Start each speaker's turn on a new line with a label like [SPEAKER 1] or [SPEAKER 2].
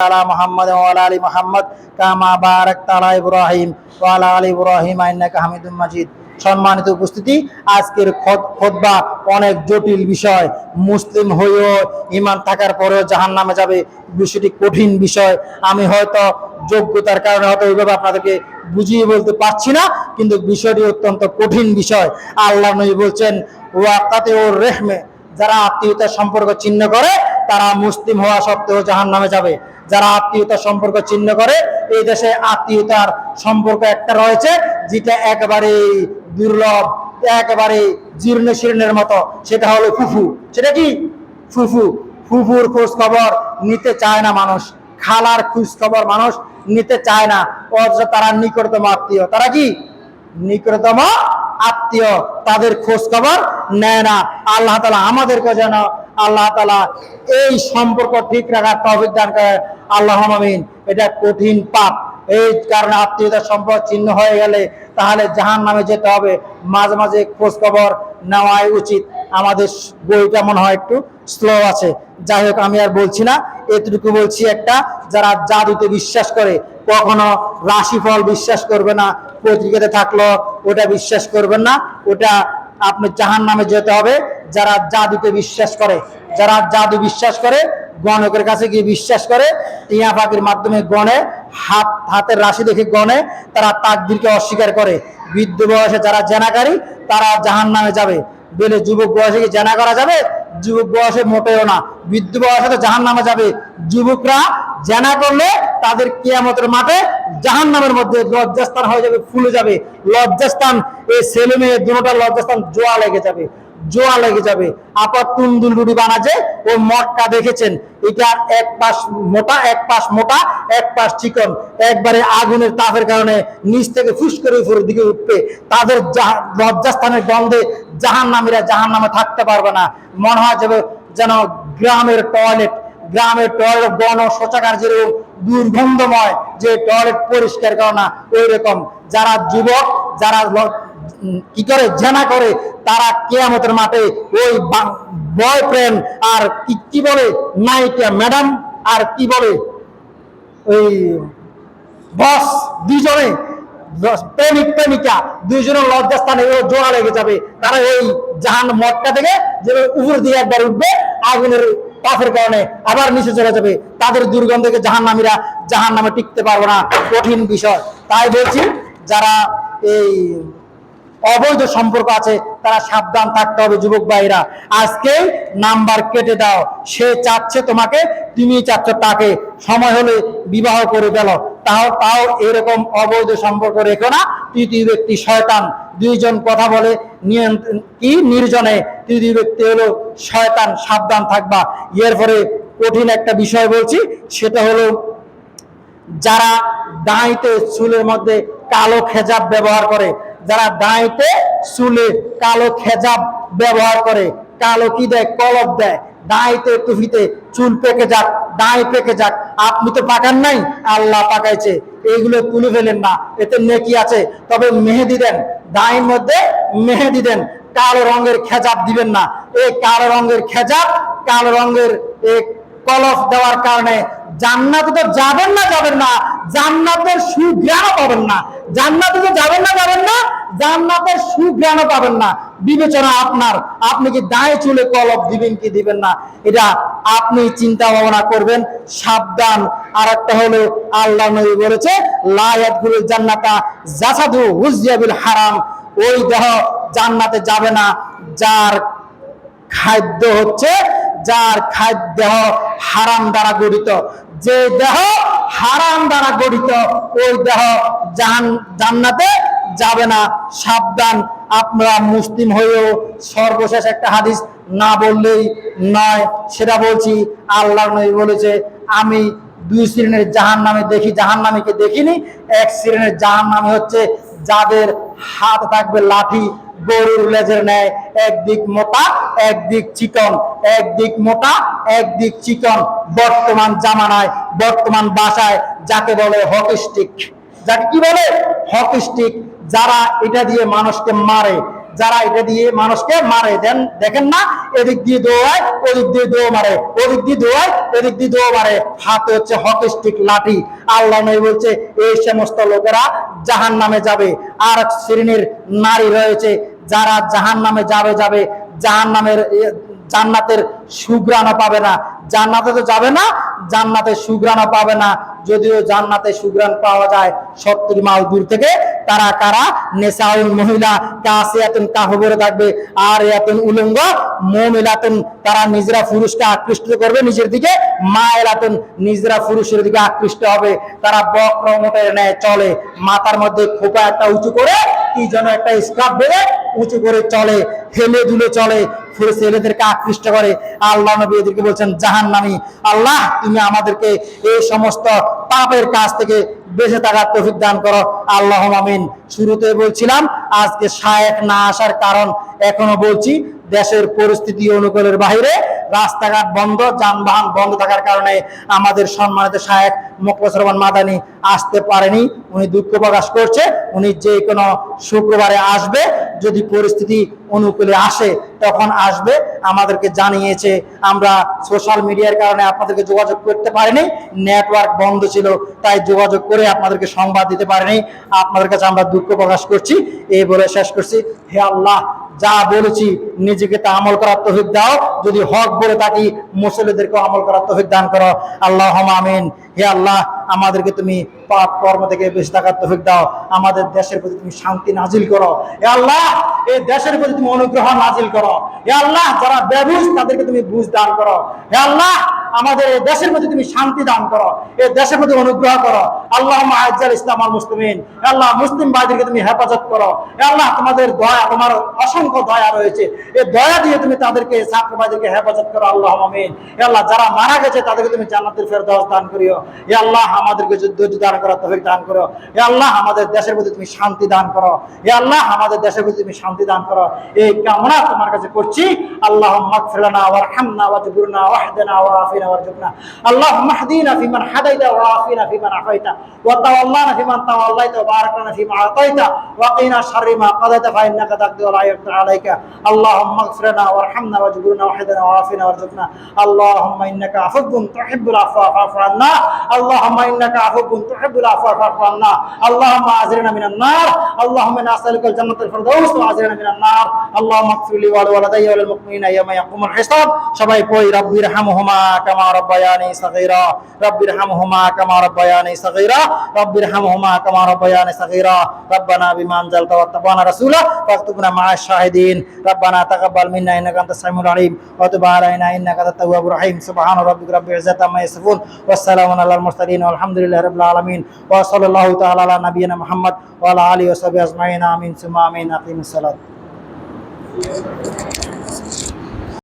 [SPEAKER 1] على محمد وعلى ال محمد كما باركت على ابراهيم وعلى ال ابراهيم انك حميد مجيد সম্মানিত উপস্থিতি আজকের খোদবা অনেক জটিল বিষয় মুসলিম হয়েও ইমান থাকার পরেও জাহান নামে যাবে বিষয়টি কঠিন বিষয় আমি হয়তো যোগ্যতার কারণে হয়তো ওইভাবে আপনাদেরকে বুঝিয়ে বলতে পারছি না কিন্তু বিষয়টি অত্যন্ত কঠিন বিষয় আল্লাহ নবী বলছেন ওয়াকাতে ওর রেহমে যারা আত্মীয়তার সম্পর্ক চিহ্ন করে তারা মুসলিম হওয়া সত্ত্বেও জাহান নামে যাবে। যারা আত্মীয়তার সম্পর্ক চিহ্ন করে, এই দেশে আত্মীয়তার সম্পর্ক একটা রয়েছে, যেটা একেবারে দুর্লভ একেবারে জীর্ণ শীর্ণের মতো। সেটা হলো ফুফু। সেটা কি? ফুফু। ফুফুর খোঁজ খবর নিতে চায় না মানুষ। খালার খোঁজ খবর মানুষ নিতে চায় না। অথচ তারা নিকটতম আত্মীয়। তারা কি? নিকটতম আত্মীয় তাদের খোঁজ খবর নেয় না। আল্লাহ তালা আমাদেরকে যেন আল্লাহ তালা এই সম্পর্ক ঠিক রাখার তহবিক দান করে। আল্লাহ মামিন এটা কঠিন পাপ। এই কারণে আত্মীয়তার সম্পর্ক চিহ্ন হয়ে গেলে তাহলে জাহান নামে যেতে হবে। মাঝে মাঝে খোঁজখবর নেওয়াই উচিত। আমাদের বইটা মনে হয় একটু স্লো আছে। যাই হোক, আমি আর বলছি না, এতটুকু বলছি একটা, যারা জাদুতে বিশ্বাস করে, কখনো রাশিফল বিশ্বাস করবে না, পত্রিকাতে থাকল, ওটা বিশ্বাস করবেন না, ওটা আপনি জাহান নামে যেতে হবে। যারা জাদুতে বিশ্বাস করে, যারা জাদু বিশ্বাস করে, গণকের কাছে গিয়ে বিশ্বাস করে, টিয়া পাখির মাধ্যমে গণে, হাত, হাতের রাশি দেখে গণে, তারা তাকদিরকে অস্বীকার করে। বৃদ্ধ বয়সে যারা জেনাকারী, তারা জাহান নামে যাবে। বলে যুবক বয়সে কি জানা করা যাবে? যুবক বয়সে মোটেও না। বৃদ্ধ বয়সে তো জাহান নামে যাবে। যুবকরা জানা করলে তাদের কিয়ামতের মাঠে জাহান নামের মধ্যে লজ্জাস্থান হয়ে যাবে, ফুলে যাবে। লজ্জাস্থান, এই ছেলে মেয়ে দুটা লজ্জাস্থান জোয়া লেগে যাবে। জোয়া লেগে যাবে। আপাত তুন্দুল রুটি বানাচ্ছে ও মটকা দেখেছেন? এটা এক পাশ মোটা, এক পাশ মোটা, এক পাশ চিকন। একবারে আগুনের তাপের কারণে নিচ থেকে ফুস করে উপরের দিকে উঠবে। তাদের লজ্জাস্থানের গন্ধে জাহান নামীরা জাহান নামে থাকতে পারবে না। মনে হয় যাবে যেন গ্রামের টয়লেট। গ্রামের টয়লেট গণ শৌচাগার যেরকম দুর্গন্ধময়, যে টয়লেট পরিষ্কার করে না ওই রকম যারা যুবক, যারা কি করে জেনা করে? তারা কেয়ামতের মাঠে ওই বয়ফ্রেন্ড আর কি কি বলে? নায়িকা ম্যাডাম আর কি বলে? ওই বস দুইজনে বস, প্রেমিক প্রেমিকা দুইজনের ও জোড়া লেগে যাবে। তারা এই জাহান মটকা থেকে যে উপর দিয়ে একবার উঠবে আগুনের পাফের কারণে আবার নিচে চলে যাবে। তাদের দুর্গন্ধকে জাহান নামীরা জাহান নামে টিকতে পারবে না। কঠিন বিষয়। তাই বলছি যারা এই অবৈধ সম্পর্ক আছে, তারা সাবধান থাকতে হবে যুবক ভাইরা। আজকে নাম্বার কেটে দাও, সে চাচ্ছে তোমাকে, তুমি চাচ্ছ তাকে। সময় হলে বিবাহ করে গেল তাও তাও এরকম অবৈধ সম্পর্ক রেখো না। তৃতীয় ব্যক্তি শয়তান। দুইজন কথা বলে কি? নির্জনে। তৃতীয় ব্যক্তি হলো শয়তান, সাবধান থাকবা। এরপরে কঠিন একটা বিষয় বলছি, সেটা হলো যারা দাঁড়িতে চুলের মধ্যে কালো খেজাব ব্যবহার করে যারা দাঁড়িতে চুলে কালো খেজাব ব্যবহার করে, কালো কি দেয়? কলপ দেয়। দাঁড়িতে টুপিতে চুল পেকে যাক দাঁড়ি পেকে যাক। আপনি তো পাকান নাই? আল্লাহ পাকাইছে। এইগুলো তুলে ফেলেন না। এতে নেকি আছে। তবে মেহেদি দেন। দাঁড়ির মধ্যে মেহেদি দেন। কালো রঙের খেজাব দিবেন না। এই কালো রঙের খেজাব, কালো রঙের কলফ দেওয়ার কারণে জান্নাতে তো যাবেন না যাবেন না। জান্নাতের সুজ্ঞানও পাবেন না। জান্নাতে তো যাবেন না জান্নাতের সুজ্ঞানও পাবেন না। বিবেচনা আপনার। আপনি কি দায় কলপ দিবেন কি দিবেন না? এটা আপনি চিন্তা ভাবনা করবেন, সাবধান। আর একটা হলো আল্লাহ নবী বলেছে জান্নাতা জাসাদু হারাম। ওই দেহ জান্নাতে যাবে না। যার খাদ্য হচ্ছে, যার খাদ্য হারাম দ্বারা গঠিত। যে দেহ হারাম দ্বারা গঠিত, ওই দেহ জান্নাতে যাবে না। সাবধান আপনারা মুসলিম হয়েও সর্বশেষ একটা হাদিস না বললেই নয়, সেটা বলছি, আল্লাহ নবী বলেছে, আমি দুই শ্রেণির জাহান নামে দেখি জাহান নামীকে দেখিনি? এক শ্রেণির জাহান নামে হচ্ছে যাদের হাত থাকবে লাঠি, গরুর লেজের ন্যায় একদিক মোটা একদিক চিকন একদিক মোটা একদিক চিকন। বর্তমান জামানায়, বর্তমান বাসায়, যাকে বলে হকি স্টিক যাকে কি বলে? Hockey stick. যারা এটা দিয়ে মানুষকে মারে, যারা এটা দিয়ে মানুষকে মারে, দেন দেখেন না, এদিক দিয়ে দৌড়ায়, ওদিক দিয়ে দৌড় মারে, ওদিক দিয়ে দৌড়ায়, এদিক দিয়ে দৌড় মারে। হাতে হচ্ছে হকি স্টিক, লাঠি। আল্লাহ নবী বলছে, এই সমস্ত লোকেরা জাহান নামে যাবে। আর শ্রেণির নারী রয়েছে, যারা জাহান নামে যাবে যাবে। জাহান নামের জান্নাতের সুগ্রাণও পাবে না। জান্নাতে তো যাবে না, জান্নাতে সুগ্রাণও পাবে না। যদিও জান্নাতে সুগ্রাণ পাওয়া যায় সত্তর মাইল দূর থেকে, তারা কারা? নেশাউল মহিলা, কাসিয়াতুন কাহবরে থাকবে আর এতন উলঙ্গ, মমিলাতুন, তারা নিজেরা পুরুষকে আকৃষ্ট করবে নিজের দিকে, মায়েলাতুন নিজেরা পুরুষের দিকে আকৃষ্ট হবে। তারা বক্রমতের ন্যায় চলে। মাথার মধ্যে খোপা একটা উঁচু করে, কি যেন একটা স্কার্ফ বেঁধে উঁচু করে চলে, হেলে দুলে চলে। ফিরে ছেলেদেরকে আকৃষ্ট করে। আল্লাহ নবী এদেরকে বলছেন জাহান নামি আল্লাহ, তুমি আমাদেরকে এই সমস্ত পাপের কাজ থেকে বেঁচে থাকার তৌফিক দান করো। আল্লাহ আমিন। শুরুতে বলছিলাম, আজকে শায়েক না আসার কারণ এখনও বলছি, দেশের পরিস্থিতি অনুকূলের বাইরে রাস্তাঘাট বন্ধ, যানবাহন বন্ধ থাকার কারণে আমাদের সম্মানিত শায়েক রহমান মাদানি আসতে পারেনি। উনি দুঃখ প্রকাশ করছে, উনি যে কোনো শুক্রবারে আসবে। যদি পরিস্থিতি অনুকূলে আসে, তখন আসবে। আমাদেরকে জানিয়েছে, আমরা সোশ্যাল মিডিয়ার কারণে আপনাদেরকে যোগাযোগ করতে পারিনি নেটওয়ার্ক বন্ধ ছিল, তাই যোগাযোগ করে আপনাদেরকে সংবাদ দিতে পারিনি। আপনাদের কাছে আমরা দুঃখ প্রকাশ করছি। এই বলে শেষ করছি। হে আল্লাহ, যা বলেছি, নিজেকে তা আমল করার তৌফিক দাও। যদি হক বলে থাকি মুসলিদেরকে আমল করার তৌফিক দান করো। আল্লাহ আমিন। হে আল্লাহ আমাদেরকে তুমি পাপ কর্ম থেকে বেশি থাকার তফিক দাও। আমাদের দেশের প্রতি তুমি শান্তি নাজিল করো। এ আল্লাহ এই দেশের প্রতি তুমি অনুগ্রহ নাজিল করো। এ আল্লাহ, যারা বেবুজ তাদেরকে তুমি বুঝ দান করো। হে আল্লাহ আমাদের এই দেশের মধ্যে তুমি শান্তি দান করো, এই দেশের প্রতি অনুগ্রহ করো। আল্লাহ আজ্জাল ইসলাম আর মুসলিমিন। আল্লাহ, মুসলিম ভাইদেরকে তুমি হেফাজত করো। আল্লাহ, তোমাদের দয়া, তোমার অসংখ্য দয়া রয়েছে। এই দয়া দিয়ে তুমি তাদেরকে ছাত্র ভাইদেরকে হেফাজত করো আল্লাহ আমিন। আল্লাহ, যারা মারা গেছে, তাদেরকে তুমি জান্নাতের ফেরদাউস দান করিও। হে আল্লাহ, আমাদেরকে ধৈর্য দান করো তৌফিক দান করো। হে আল্লাহ, আমাদের দেশের প্রতি তুমি শান্তি দান করো। হে আল্লাহ, আমাদের দেশের প্রতি তুমি শান্তি দান করো। এই কামনা তোমার কাছে করছি। আল্লাহ মাগফিরানা ওয়ারহামনা ওয়াজবুরনা ওয়াহদিনা ওয়াআফিনা ওয়ারজুকনা আল্লাহুম্মা হদিনা ফিমান হাদাইতা ওয়াআফিনা ফিমান আফাইতা وتولنا فيمن توليت وبارك لنا فيما اعطيت وقنا شر ما قضيت فانك تقضي ولا يقضى عليك اللهم اغفر لنا وارحمنا واجبرنا وحدنا وعافنا وارزقنا اللهم انك عفو تحب العفو فاعف عنا اللهم انك عفو تحب العفو فاعف عنا اللهم اعذرنا من النار اللهم انا نسالك الجنه الفردوس واعذرنا من النار اللهم اغفر لي ولوالدي وللمؤمنين يوم يقوم الحساب সবাই কই রব্বির হামহুমা كما ربياني صغيرا. رب ارحمهما كما ربياني صغيرا. رب ارحمهما كما ربياني صغيرا. ربنا بما أنزلت وتبانا رسولا فاكتبنا مع الشاهدين. ربنا تقبل منا إنك أنت السميع العليم. وتب علينا إنك أنت التواب الرحيم. سبحان ربك رب العزة عما يصفون. والسلام على المرسلين والحمد لله رب العالمين. وصلى الله تعالى على نبينا محمد وعلى آله وصحبه أجمعين. آمين. ثم آمين. اقيم الصلاة. Thank you.